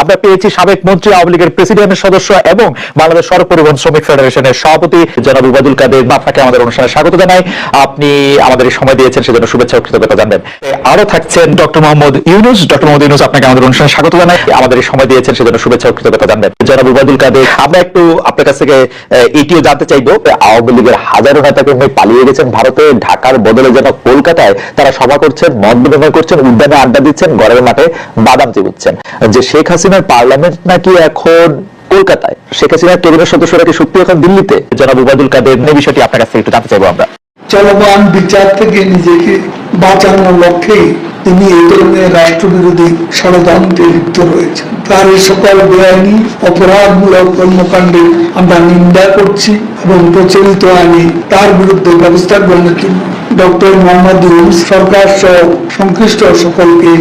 আমরা পেয়েছি সাবেক মন্ত্রী, আওয়ামী লীগের প্রেসিডেন্টের সদস্য এবং বাংলাদেশ সড়ক পরিবহন শ্রমিক ফেডারেশনের সভাপতি জনাব উবাদুল কাদের আপনাকে আমাদের অনুষ্ঠানে স্বাগত জানাই। আপনি আমাদের সময় দিয়েছেন, সেজন্য শুভেচ্ছা কৃতজ্ঞতা জানবেন। আরও থাকছেন ডক্টর মোহাম্মদ ইউনুস। ডক্টর মোহাম্মদ ইউনুস, আপনাকে আমাদের অনুষ্ঠানে স্বাগত জানাই। আমাদের সময় দিয়েছেন, সেজন্য শুভেচ্ছা কৃতজ্ঞতা জানবেন। জনাব উবাদুল কাদের, আমরা একটু আপনার কাছ থেকে এটিও জানতে চাইব আওয়ামী লীগের হাজারো নেতাকর্মী পালিয়ে গেছেন ভারতে, ঢাকার বদলে যেন কলকাতায় তারা সভা করছেন, মত বিনিময় করছেন, উদ্যানে আড্ডা দিচ্ছেন, ঘরের মাঠে বাদাম চিবুচ্ছেন। যে শেখ হাসিনার পার্লামেন্ট নাকি এখন কলকাতায়? শেখ হাসিনার কেবিনেট সদস্যরা কি সত্যি এখন দিল্লিতে? জনাব উবাদুল কাদের, এই বিষয়টি আপনার কাছ একটু জানতে চাইব আমরা। চলমান বিচার থেকে নিজেকে বাঁচানোর লক্ষ্যে তিনি এই ধরনের রাষ্ট্রবিরোধী ষড়যন্ত্রে লিপ্ত রয়েছেন। তার এই সকল বেআইনি, অপরাধমূলক কর্মকাণ্ডে আমরা নিন্দা করছি এবং প্রচলিত আইনে তার বিরুদ্ধে ব্যবস্থা গ্রহণের জন্য ডক্টর মোহাম্মদ ইউনুস সরকার সহ সংশ্লিষ্ট সকলকে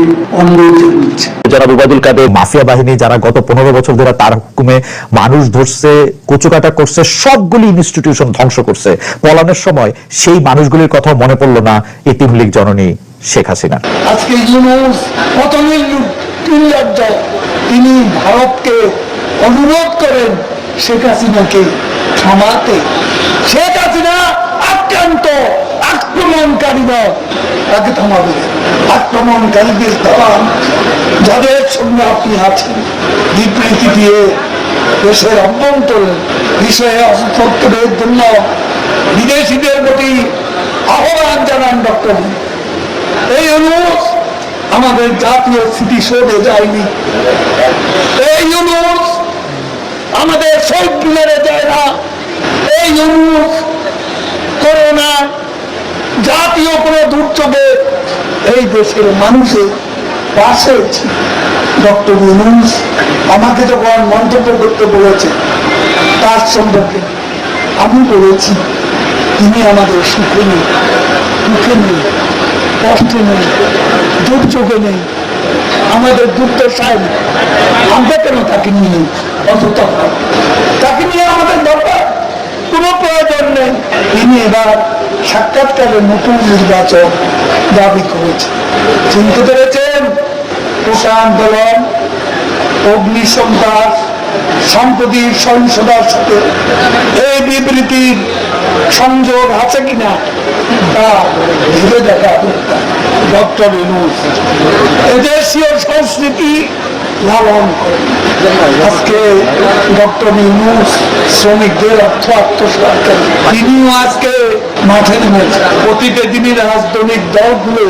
অনুরোধ জানাচ্ছি। উবাদুল কাদের মাফিয়া বাহিনী যারা গত পনেরো বছর ধরে তার হুকুমে মানুষ ধরছে কচুকাটা করছে সবগুলি ইনস্টিটিউশন ধ্বংস করছে। পলানোর সময় সেই মানুষগুলির কথা মনে পড়ল না এতিম লীগ জননী শেখ হাসিনা। আজকে ইউনুস নির্লজ্জ তিনি ভারতকে অনুরোধ করেন শেখ হাসিনাকে থামাতে। শেখ হাসিনা আক্রান্ত তাকে থামাবে আক্রমণকারীদের দালান, যাদের সঙ্গে আপনি আছেন, বিবৃতি দিয়ে দেশের অভ্যন্তরে, বিষয়ে অসুস্থের জন্য বিদেশিদের প্রতি আহ্বান জানান ডক্টর। এই অনুরোধ আমাদের জাতীয় স্মৃতিসৌধে যায়নি। এই অনুরোধ আমাদের শহীদ মিনারে যায় না। এই অনুরোধ করোনা জাতীয় কোনো দুর্যোগে এই দেশের মানুষের পাশে ডক্টর ইউনুস আমাকে যখন মন্তব্য করতে বলেছে, তার সম্পর্কে আমি বলেছি, তিনি আমাদের সুখে নেই, দুঃখে নেই, কষ্টে নেই, দুর্যোগে নেই, আমাদের দুর্দশায় আমরা কেন তাকে নিয়ে ভাববো? তাকে নিয়ে আমাদের দরকার কোনো প্রয়োজন নেই। তিনি এবার সাক্ষাৎকারে নতুন নির্বাচন দাবি করেছেন চিনতে পেরেছেন কোটা আন্দোলন, অগ্নি সন্ত্রাস সম্প্রতি সহিংসতার সাথে এই বিবৃতির সংযোগ আছে কিনা তা ভেবে দেখা ডক্টর এদেশীয় সংস্কৃতি লালন করে আজকে ডক্টর ইউনুস শ্রমিকদের অর্থ আত্মসাত। তিনিও আজকে মাঠে নেমেছেন প্রতিটা দিনই রাজনৈতিক দলগুলো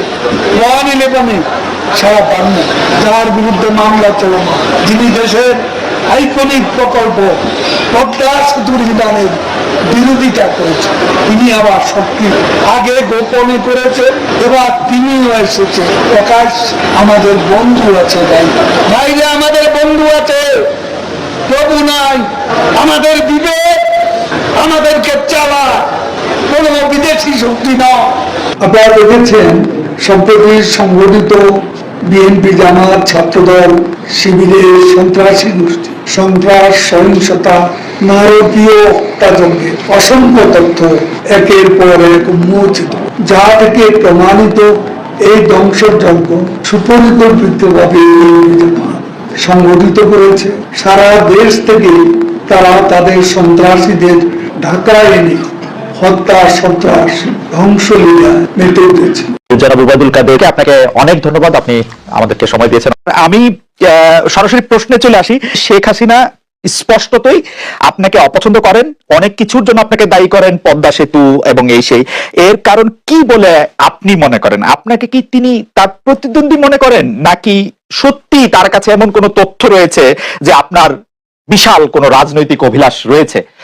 ওয়ান ইলেভেনে সারা পাননি যার বিরুদ্ধে মামলা চলমান যিনি দেশের আইকনিক প্রকল্প পদ্মা সেতুর বিধানের বিরোধিতা করেছে। তিনি আবার সক্রিয় আগে গোপনে করেছে, এবার তিনিও এসেছে। প্রকাশ, আমাদের বন্ধু আছে বাইরে আমাদের বন্ধু আছে। প্রভু নাই, আমাদের বিবেক, আমাদেরকে চালা। কোনো বিদেশি শক্তি নয়। আপনারা দেখেছেন, সম্প্রতি সংগঠিত বিএনপি জামাত, ছাত্রদল, শিবিরের সন্ত্রাসী গোষ্ঠী, সন্ত্রাস, সহিংসতা, নারকীয় হত্যাযজ্ঞের অসংখ্য তথ্য একের পর এক উন্মোচিত। যা থেকে প্রমাণিত এই ধ্বংসযজ্ঞ সুপরিকল্পিতভাবে সংগঠিত করেছে। সারা দেশ থেকে তারা তাদের সন্ত্রাসীদের ঢাকায় এনে হত্যা, সন্ত্রাস, ধ্বংসলীলা মেতে উঠেছে। জনাব উবাদুল কাদেরকে আপনাকে অনেক ধন্যবাদ, আপনি আমাদেরকে সময় দিয়েছেন। আমি সরাসরি প্রশ্নে চলে আসি। শেখ হাসিনা স্পষ্টতই আপনাকে অপছন্দ করেন, অনেক কিছুর জন্য আপনাকে দায়ী করেন পদ্মা সেতু এবং এই সেই। এর কারণ কি বলে আপনি মনে করেন? আপনাকে কি তিনি তার প্রতিদ্বন্দ্বী মনে করেন? নাকি সত্যি তার কাছে এমন কোনো তথ্য রয়েছে যে আপনার বিশাল কোনো রাজনৈতিক অভিলাষ রয়েছে?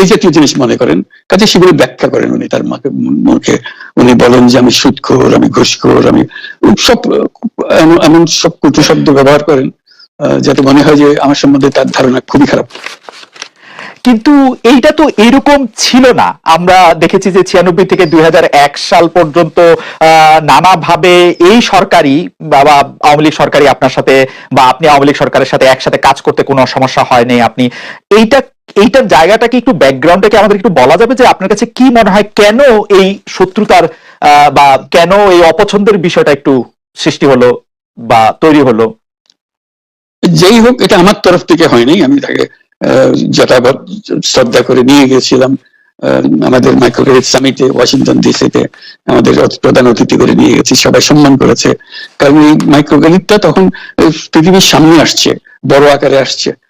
এই জাতীয় জিনিস মনে করেন। কাজে সেগুলো ব্যাখ্যা করেন উনি, তার মাকে মুখে উনি বলেন যে, আমি সুদখোর আমি ঘুষখোর, আমি সব, এমন- সব কুটু শব্দ ব্যবহার করেন যাতে মনে হয় যে আমার সম্বন্ধে তার ধারণা খুবই খারাপ। কিন্তু এইটা তো এরকম ছিল না। আমরা দেখেছি যে ছিয়ানব্বই থেকে দুই হাজার এক সাল পর্যন্ত নানাভাবে এই সরকারি বা আওয়ামী লীগ সরকারি আপনার সাথে বা আপনি আওয়ামী লীগ সরকারের সাথে একসাথে কাজ করতে কোনো সমস্যা হয়নি। আপনি এইটা এইটার জায়গাটাকে একটু ব্যাকগ্রাউন্ডটাকে আমাদের একটু বলা যাবে যে আপনার কাছে কি মনে হয় কেন এই শত্রুতার বা কেন এই অপছন্দের বিষয়টা একটু সৃষ্টি হলো বা তৈরি হলো? যেই হোক, এটা আমার তরফ থেকে হয়নি। আমি তাকে যথাবৎ শ্রদ্ধা করে নিয়ে গেছিলাম আমাদের মাইক্রোক্রেডিট সামিটে ওয়াশিংটন ডিসিতে আমাদের প্রধান অতিথি করে নিয়ে গেছি। সবাই সম্মান করেছে। কারণ এই মাইক্রোক্রেডিটটা তখন পৃথিবীর সামনে আসছে, বড় আকারে আসছে।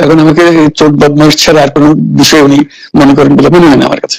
এখন আমাকে চোখ বদমাইশ ছাড়া আর কোনো বিষয় উনি মনে করেন বলে মনে হয় না আমার কাছে।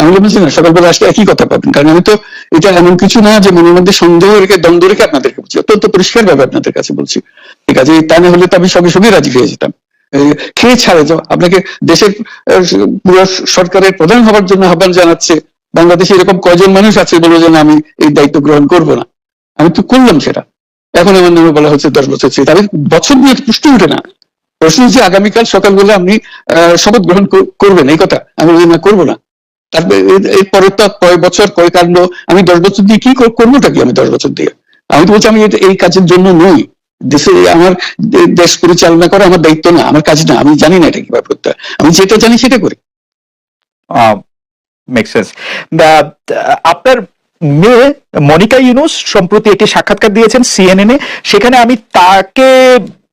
আমি বলছি না সকালবেলা আসলে একই কথা পাবেন কারণ আমি তো এটা এমন কিছু না যে মনের মধ্যে সন্দেহ রেখে দ্বন্দ্ব রেখে আপনাদেরকে বলছি। অত্যন্ত পরিষ্কার ভাবে আপনাদের কাছে বলছি। ঠিক আছে তা না হলে তো আমি সঙ্গে সঙ্গে রাজি হয়ে যেতাম। খেয়ে ছাড়ে তো? আপনাকে দেশের পুরো সরকারের প্রধান হবার জন্য আহ্বান জানাচ্ছে। বাংলাদেশে এরকম কয়জন মানুষ আছে বলে যেন আমি এই দায়িত্ব গ্রহণ করব না। আমি তো করলাম সেটা। এখন আমার নামে বলা হচ্ছে দশ বছর ছিল তাহলে বছর নিয়ে পুষ্টি উঠে না। প্রশ্ন হচ্ছে আগামীকাল সকালবেলা আপনি আহ, শপথ গ্রহণ কর- করবেন এই কথা। আমি না করব না। তারপরে এর- এরপরে তো কয় বছর কয় কাণ্ড আমি দশ বছর দিয়ে কি কর- করবোটা কি আমি দশ বছর দিয়ে? আমি তো বলছি আমি এই কাজের জন্য নই। দেশে আমার দেশ পরিচালনা করা আমার দায়িত্ব না, আমার কাজ না, আমি জানি না এটা কীভাবে করতে আমি যেটা জানি সেটা করি। আপনার মেয়ে মনিকা ইউনুস সম্প্রতি একটি সাক্ষাৎকার দিয়েছেন সিএনএন এ। সেখানে আমি তাকে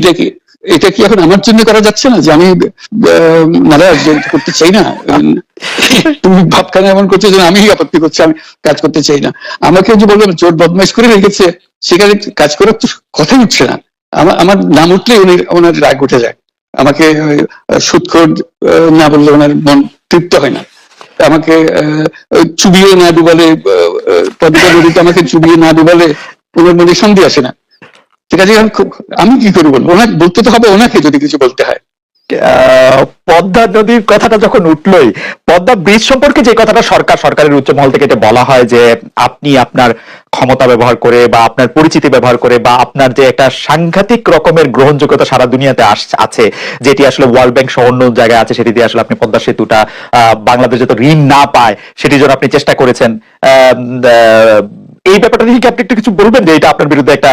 এটা কি এটা কি এখন আমার জন্য করা যাচ্ছে না? যে আমি নারাজ যে করতে চাই না? তুমি ভাবখানে এমন করছ যে আমি আপত্তি করছি, আমি কাজ করতে চাই না। আমাকে যে বললাম চোর বদমাইশ করে রেখেছে, সেখানে কাজ করার তো কথাই উঠছে না। আমার আমার নাম উঠলে উনি, ওনার রাগ উঠে যায়। আমাকে সুৎখোর না বললে ওনার মন তৃপ্ত হয় না। আমাকে চুবিয়ে না ডুবালে পদ্মা নদীতে আমাকে চুবিয়ে না ডুবালে ওনার মনে সন্ধি আসে না। আছে, আমি কি করে বলব? ওনাকে বলতে তো হবে, ওনাকে যদি কিছু বলতে হয়। পদ্মা নদীর কথাটা যখন উঠলোই, পদ্মা ব্রিজ সম্পর্কে যে কথাটা সরকার, সরকারের উচ্চ মহল থেকে এটা বলা হয় যে আপনি আপনার ক্ষমতা ব্যবহার করে বা আপনার পরিচিতি ব্যবহার করে বা আপনার যে একটা সাংঘাতিক রকমের গ্রহণযোগ্যতা সারা দুনিয়াতে আছে, যেটি আসলে ওয়ার্ল্ড ব্যাংক সহ অন্য জায়গায় আছে, সেটি দিয়ে আসলে আপনি পদ্মা সেতুটা বাংলাদেশ যত ঋণ না পায়, সেটির জন্য আপনি চেষ্টা করেছেন। এই ব্যাপারটা নিয়ে কি আপনি একটু কিছু বলবেন যে এটা আপনার বিরুদ্ধে একটা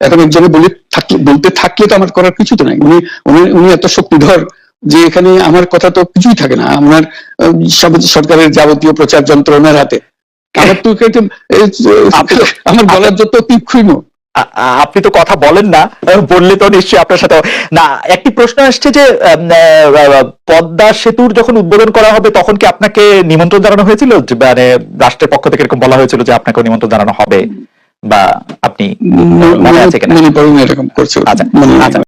এখন একজনে বলে থাকলে বলতে থাকলে তো আমার করার কিছু তো নাই। উনি উনি উনি এত শক্তিধর যে এখানে আমার কথা তো কিছুই থাকে না। আমার সরকারের যাবতীয় প্রচার যন্ত্রণার হাতে। আমার তো আমার বলার যত তীক্ষ্ণ। আপনি তো কথা বলেন না বললে তো নিশ্চয়ই আপনার সাথে না একটি প্রশ্ন আসছে যে পদ্মা সেতুর যখন উদ্বোধন করা হবে তখন কি আপনাকে নিমন্ত্রণ জানানো হয়েছিল? মানে রাষ্ট্রের পক্ষ থেকে এরকম বলা হয়েছিল যে আপনাকে নিমন্ত্রণ জানানো হবে। বা আপনি মনে আছে কিনা? মনে এরকম করছে। আচ্ছা আচ্ছা।